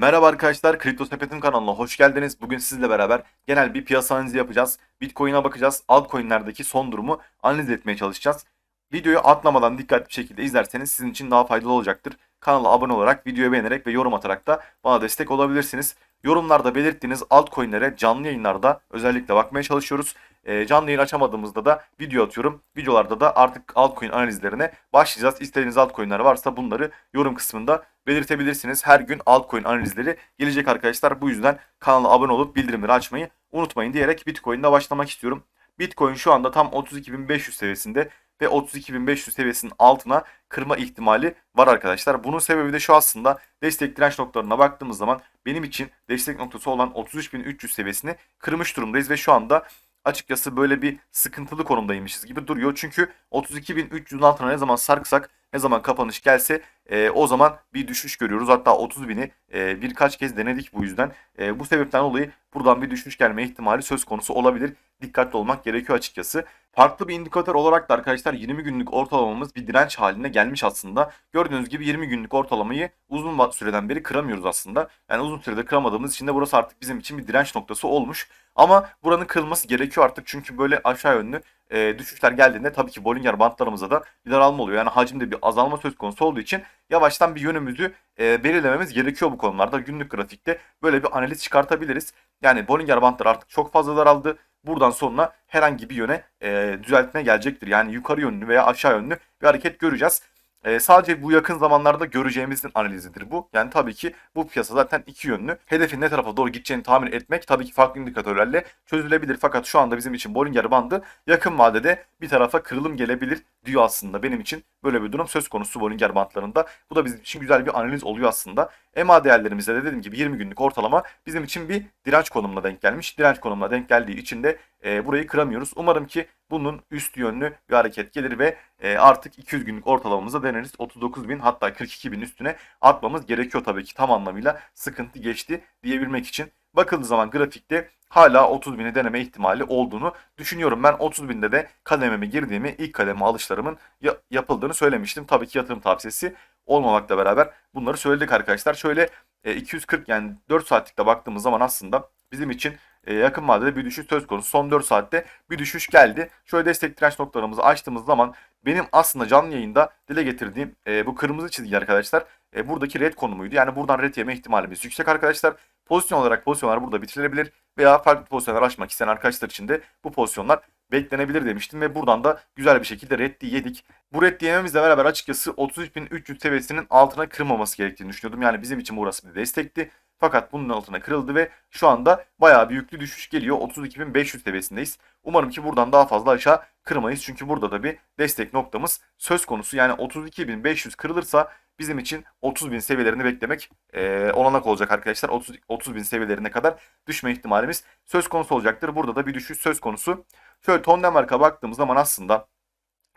Merhaba arkadaşlar, Kripto Sepet'in kanalına hoş geldiniz. Bugün sizle beraber genel bir piyasa analizi yapacağız. Bitcoin'e bakacağız, altcoin'lerdeki son durumu analiz etmeye çalışacağız. Videoyu atlamadan dikkatli bir şekilde izlerseniz sizin için daha faydalı olacaktır. Kanala abone olarak, videoyu beğenerek ve yorum atarak da bana destek olabilirsiniz. Yorumlarda belirttiğiniz altcoin'lere canlı yayınlarda özellikle bakmaya çalışıyoruz. Ee, canlı yayın açamadığımızda da video atıyorum. Videolarda da artık altcoin analizlerine başlayacağız. İstediğiniz altcoin'ler varsa bunları yorum kısmında belirtebilirsiniz. Her gün altcoin analizleri gelecek arkadaşlar. Bu yüzden kanala abone olup bildirimleri açmayı unutmayın diyerek Bitcoin'de başlamak istiyorum. Bitcoin şu anda tam 32.500 seviyesinde ve 32.500 seviyesinin altına kırma ihtimali var arkadaşlar. Bunun sebebi de şu aslında destek direnç noktalarına baktığımız zaman benim için destek noktası olan 33.300 seviyesini kırmış durumdayız ve şu anda açıkçası böyle bir sıkıntılı konumdaymışız gibi duruyor. Çünkü 32.300'ün altına ne zaman sarksak ne zaman kapanış gelse e, o zaman bir düşüş görüyoruz. Hatta 30.000'i e, birkaç kez denedik bu yüzden. E, bu sebepten dolayı buradan bir düşüş gelme ihtimali söz konusu olabilir. Dikkatli olmak gerekiyor açıkçası. Farklı bir indikatör olarak da arkadaşlar 20 günlük ortalamamız bir direnç haline gelmiş aslında. Gördüğünüz gibi 20 günlük ortalamayı uzun süreden beri kıramıyoruz aslında. Yani uzun sürede kıramadığımız için de burası artık bizim için bir direnç noktası olmuş. Ama buranın kırılması gerekiyor artık çünkü böyle aşağı yönlü e, düşüşler geldiğinde tabii ki Bollinger bantlarımıza da bir daralma oluyor. Yani hacimde bir azalma söz konusu olduğu için yavaştan bir yönümüzü e, belirlememiz gerekiyor bu konularda. Günlük grafikte böyle bir analiz çıkartabiliriz. Yani Bollinger bantları artık çok fazla daraldı. Buradan sonra herhangi bir yöne e, düzeltme gelecektir. Yani yukarı yönlü veya aşağı yönlü bir hareket göreceğiz. E, sadece bu yakın zamanlarda göreceğimizin analizidir bu. Yani tabii ki bu piyasa zaten iki yönlü. Hedefin ne tarafa doğru gideceğini tahmin etmek tabii ki farklı indikatörlerle çözülebilir. Fakat şu anda bizim için Bollinger bandı yakın vadede bir tarafa kırılım gelebilir diyor aslında benim için. Böyle bir durum söz konusu Bollinger bantlarında. Bu da bizim için güzel bir analiz oluyor aslında. EMA değerlerimizde de dediğim gibi 20 günlük ortalama bizim için bir direnç konumuna denk gelmiş. Direnç konumuna denk geldiği için de e, burayı kıramıyoruz. Umarım ki bunun üst yönlü bir hareket gelir ve e, artık 200 günlük ortalamamıza deneriz. 39 bin hatta 42 bin üstüne atmamız gerekiyor tabii ki tam anlamıyla sıkıntı geçti diyebilmek için. Bakıldığı zaman grafikte hala 30 bini deneme ihtimali olduğunu düşünüyorum. Ben 30 binde de kadememe girdiğimi ilk kademe alışlarımın ya- yapıldığını söylemiştim. Tabii ki yatırım tavsiyesi olmamakla beraber bunları söyledik arkadaşlar. Şöyle e, 240 yani 4 saatlikte baktığımız zaman aslında bizim için e, yakın vadede bir düşüş söz konusu. Son 4 saatte bir düşüş geldi. Şöyle destek direnç noktalarımızı açtığımız zaman benim aslında canlı yayında dile getirdiğim e, bu kırmızı çizgi arkadaşlar e, buradaki red konumuydu. Yani buradan red yeme ihtimalimiz yüksek arkadaşlar. Pozisyon olarak pozisyonlar burada bitirilebilir veya farklı pozisyonlar açmak isteyen arkadaşlar için de bu pozisyonlar beklenebilir demiştim ve buradan da güzel bir şekilde reddi yedik. Bu reddi yememizle beraber açıkçası 33.300 seviyesinin altına kırmaması gerektiğini düşünüyordum. Yani bizim için burası bir destekti. Fakat bunun altına kırıldı ve şu anda bayağı bir yüklü düşüş geliyor. 32.500 seviyesindeyiz. Umarım ki buradan daha fazla aşağı kırmayız. Çünkü burada da bir destek noktamız söz konusu. Yani 32.500 kırılırsa bizim için 30.000 seviyelerini beklemek e, olanak olacak arkadaşlar. 30 30.000 seviyelerine kadar düşme ihtimalimiz söz konusu olacaktır. Burada da bir düşüş söz konusu. Şöyle Tondenmark'a baktığımız zaman aslında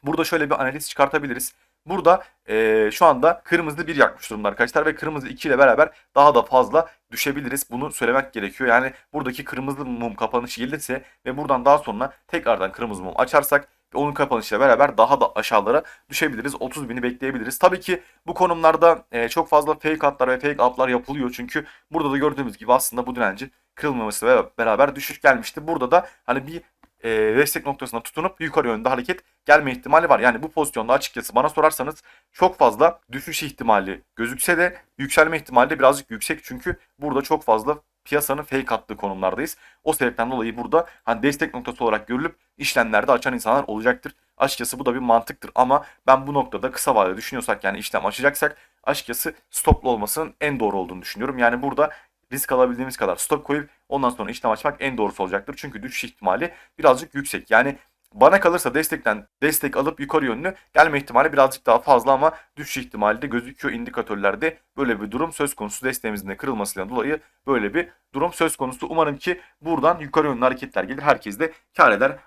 burada şöyle bir analiz çıkartabiliriz. Burada e, şu anda kırmızı bir yakmış durumda arkadaşlar ve kırmızı 2 ile beraber daha da fazla düşebiliriz. Bunu söylemek gerekiyor. Yani buradaki kırmızı mum kapanışı gelirse ve buradan daha sonra tekrardan kırmızı mum açarsak onun kapanışıyla beraber daha da aşağılara düşebiliriz. 30 bini bekleyebiliriz. Tabii ki bu konumlarda e, çok fazla fake atlar ve fake up'lar yapılıyor. Çünkü burada da gördüğümüz gibi aslında bu direnci kırılmamasıyla beraber düşüş gelmişti. Burada da hani bir e, destek noktasına tutunup yukarı yönde hareket gelme ihtimali var. Yani bu pozisyonda açıkçası bana sorarsanız çok fazla düşüş ihtimali gözükse de yükselme ihtimali de birazcık yüksek. Çünkü burada çok fazla piyasanın fake attığı konumlardayız. O sebepten dolayı burada hani destek noktası olarak görülüp işlemlerde açan insanlar olacaktır. Açıkçası bu da bir mantıktır ama ben bu noktada kısa vadede düşünüyorsak yani işlem açacaksak açıkçası stoplu olmasının en doğru olduğunu düşünüyorum. Yani burada risk alabildiğimiz kadar stop koyup ondan sonra işlem açmak en doğrusu olacaktır. Çünkü düşüş ihtimali birazcık yüksek. Yani bana kalırsa destekten destek alıp yukarı yönlü gelme ihtimali birazcık daha fazla ama düşüş ihtimali de gözüküyor indikatörlerde. Böyle bir durum söz konusu desteğimizin de kırılmasıyla dolayı böyle bir durum söz konusu. Umarım ki buradan yukarı yönlü hareketler gelir. Herkes de kar eder.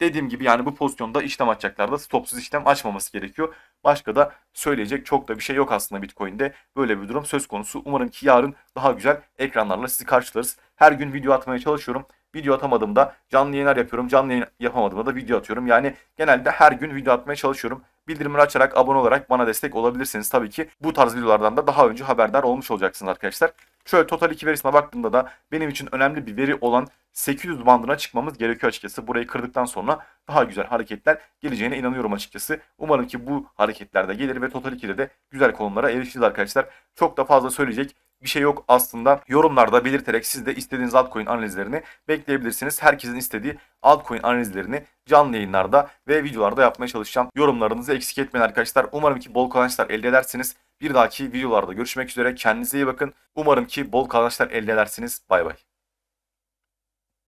Dediğim gibi yani bu pozisyonda işlem açacaklarda stopsuz işlem açmaması gerekiyor. Başka da söyleyecek çok da bir şey yok aslında Bitcoin'de. Böyle bir durum söz konusu. Umarım ki yarın daha güzel ekranlarla sizi karşılarız. Her gün video atmaya çalışıyorum. Video atamadığımda canlı yayınlar yapıyorum. Canlı yayın yapamadığımda da video atıyorum. Yani genelde her gün video atmaya çalışıyorum. Bildirimleri açarak abone olarak bana destek olabilirsiniz tabii ki. Bu tarz videolardan da daha önce haberdar olmuş olacaksınız arkadaşlar. Şöyle Total 2 verisine baktığımda da benim için önemli bir veri olan 800 bandına çıkmamız gerekiyor açıkçası. Burayı kırdıktan sonra daha güzel hareketler geleceğine inanıyorum açıkçası. Umarım ki bu hareketler de gelir ve Total 2'de de güzel konumlara erişiriz arkadaşlar. Çok da fazla söyleyecek bir şey yok aslında. Yorumlarda belirterek siz de istediğiniz altcoin analizlerini bekleyebilirsiniz. Herkesin istediği altcoin analizlerini canlı yayınlarda ve videolarda yapmaya çalışacağım. Yorumlarınızı eksik etmeyin arkadaşlar. Umarım ki bol kazançlar elde edersiniz. Bir dahaki videolarda görüşmek üzere. Kendinize iyi bakın. Umarım ki bol kazançlar elde edersiniz. Bay bay.